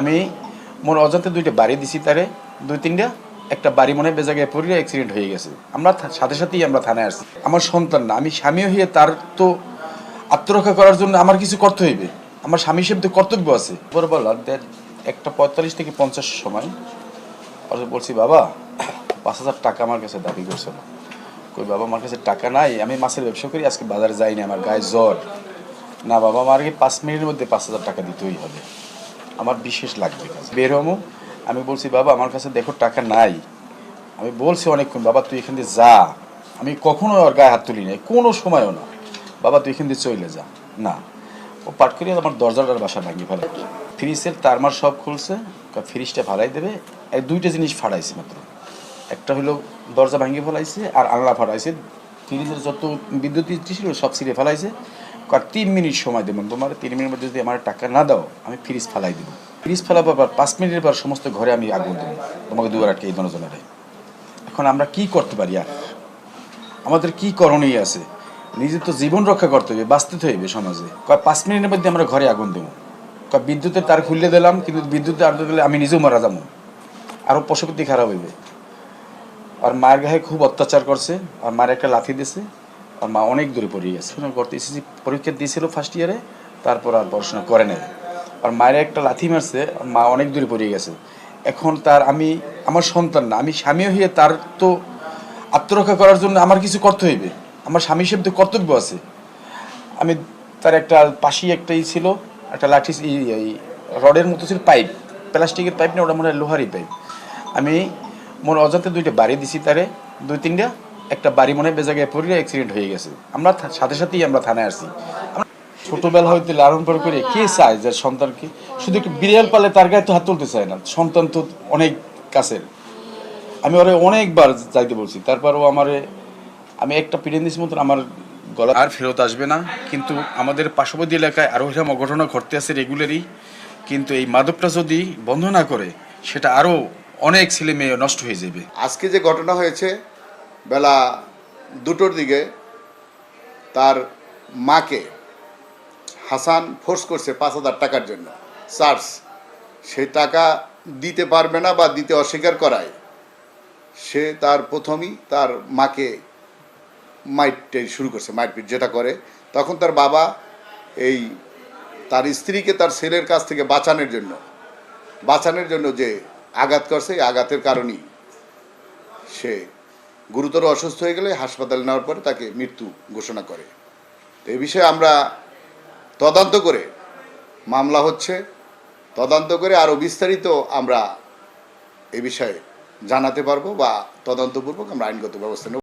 আমি মোর অজান্তে দুইটা বাড়ি দিছি তারে, দুই তিনটা, একটা বাড়ি মনে হয় বেজাগায় পড়ে অ্যাক্সিডেন্ট হয়ে গেছে। আমরা সাথে সাথেই আমরা থানায় আসছি। আমার সন্তান না, আমি স্বামী হয়ে তার তো আত্মরক্ষা করার জন্য আমার কিছু করতে হইবে। আমার স্বামী হিসেবে তো কর্তব্য আছে। বললাম দেখ একটা পঁয়তাল্লিশ থেকে পঞ্চাশ সময়। বলছি, বাবা, পাঁচ হাজার টাকা আমার কাছে দাবি করছিল কই, বাবা, আমার কাছে টাকা নাই, আমি মাছের ব্যবসা করি, আজকে বাজারে যাইনি আমার গায়ে জ্বর। না বাবা, আমার কি পাঁচ মিনিটের মধ্যে পাঁচ হাজার টাকা দিতেই হবে। আমার বিশেষ লাগবে। বের হমো আমি বলছি বাবা আমার কাছে দেখো টাকা নাই। আমি বলছি অনেকক্ষণ বাবা তুই এখান দিয়ে যা। আমি কখনো ওর গায়ে হাত তুলি নাই কোনো সময়ও না। বাবা তুই এখান দিয়ে চলে যা। না। ও পাট করে আমার দরজাটার বাসা ভাঙি ফেলে। ফ্রিজের তারমার সব খুলছে ফ্রিজটা ফাড়াই দেবে। এই দুইটা জিনিস ফাড়াইছে মাত্র। একটা হলো দরজা ভাঙিয়ে ফেলাইছে আর আনলা ফাড়াইছে। ফ্রিজের যত বিদ্যুৎ ছিল সব ছিঁড়ে ফেলাইছে। কয় তিন মিনিট সময় দেবেন। তোমার তিন মিনিটের মধ্যে যদি আমার টাকা না দাও, আমি ফ্রিজ ফেলাই দেবো। ফ্রিজ ফেলাবার পর পাঁচ মিনিটের পর সমস্ত ঘরে আমি আগুন দেবো। তোমাকে দুবার আটকে এই দনজনারে এখন আমরা কি করতে পারি? আর আমাদের কি করণীয় আছে? নিজের তো জীবন রক্ষা করতে হবে, বাঁচতে হইবে সমাজে। কয়, পাঁচ মিনিটের মধ্যে আমরা ঘরে আগুন দেবো। কয়, বিদ্যুতের তার খুললে দিলাম, কিন্তু বিদ্যুতের আর দিলে আমি নিজেও মারা যাব। আরও পশুপতি খারাপ হইবে। আর মায়ের গায়ে খুব অত্যাচার করছে, আর মায়ের একটা লাথি দিয়েছে আর মা অনেক দূরে পড়ে গেছে। করতে এসেছি, পরীক্ষা দিয়েছিল ফার্স্ট ইয়ারে তারপর আর পড়াশোনা করে নাই। আর মায়ের একটা লাথি মারছে মা অনেক দূরে পড়ে গেছে। এখন তার আমি, আমার সন্তান না, আমি স্বামী হয়ে তার তো আত্মরক্ষা করার জন্য আমার কিছু করতে হইবে। আমার স্বামী হিসেবে তো কর্তব্য আছে। আমি তার একটা পাশেই একটাই ছিল, একটা লাঠি এই- রডের মতো ছিল পাইপ, প্লাস্টিকের পাইপ না, ওটা মনে হয় লোহারই পাইপ। আমি মোর অজান্তে দুইটা বাড়ি দিছি তারে, দুই তিনটা। একটা বাড়ি মনে বেজাগায় পড়ে অ্যাক্সিডেন্ট হয়ে গেছে। আমরা সাথে সাথেই আমরা থানায় আমরা ছোটবেলা হইতে লালন পালন করে কে চায় যে সন্তানকে শুধু একটু বিড়াল পালে তার গায়ে তো হাত তুলতে চায় না। সন্তান তো অনেক কাছের। আমি ওরে অনেকবার যাইতে বলছি। তারপরও আমারে, আমি একটা পিড়েন দিস মতন আমার গলা আর ফেরত আসবে না। কিন্তু আমাদের পার্শ্ববর্তী এলাকায় আরও এরকম অঘটনা ঘটতে আছে রেগুলারই। কিন্তু এই মাদকটা যদি বন্ধ না করে, সেটা আরও অনেক ছেলে মেয়ে নষ্ট হয়ে যাবে। আজকে যে ঘটনা হয়েছে বেলা দুটোর দিকে তার মাকে হাসান ফোর্স করছে পাঁচ হাজার টাকার জন্য। চার্জ সেই টাকা দিতে পারবে না বা দিতে অস্বীকার করায়। সে তার প্রথমেই তার মাকে মাইট শুরু করছে মারপিট যেটা করে। তখন তার বাবা এই তার স্ত্রীকে তার ছেলের কাছ থেকে বাঁচানোর জন্য বাঁচানোর জন্য যে আঘাত করছে, এই আঘাতের কারণেই সে গুরুতর অসুস্থ হয়ে গেলে হাসপাতালে নেওয়ার পরে তাকে মৃত্যু ঘোষণা করে। তো এ বিষয়ে আমরা তদন্ত করে মামলা হচ্ছে, তদন্ত করে আরও বিস্তারিত আমরা এ বিষয়ে জানাতে পারব বা তদন্তপূর্বক আমরা আইনগত ব্যবস্থা নেব।